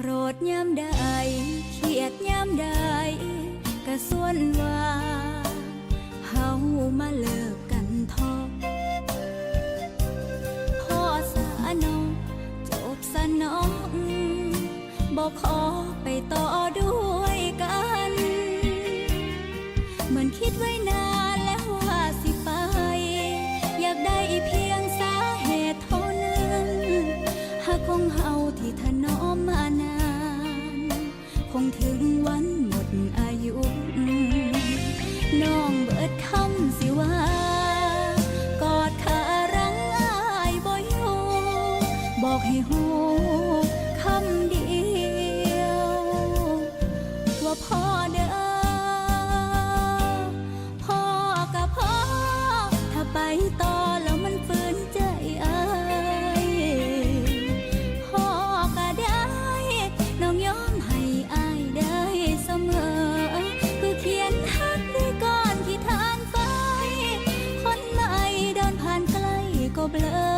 โกรธย้ำได้เขียดย้ำได้กระส่วนว่าเฮามาเลิกกันทอพ่อสาน้องจบสนองบอกขอไปต่อด้วยกัน เหมือนคิดไว้นานแล้วว่าสิไป อยากได้เพียงสาเหตุเท่านั้นหากของเฮาที่ถนอมมา ปิดคำสิว่า กอดขารังอายบ่อยู่บอกให้หูคำเดียว ว่าพ่อเด้อพ่อกับพ่อ ถ้าไปต่อ เบลอ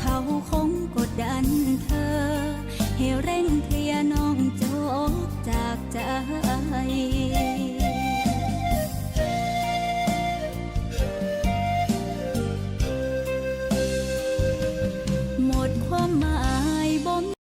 เขาคงกดดันเธอ ให้เร่งเคลียน้องโจกจากใจ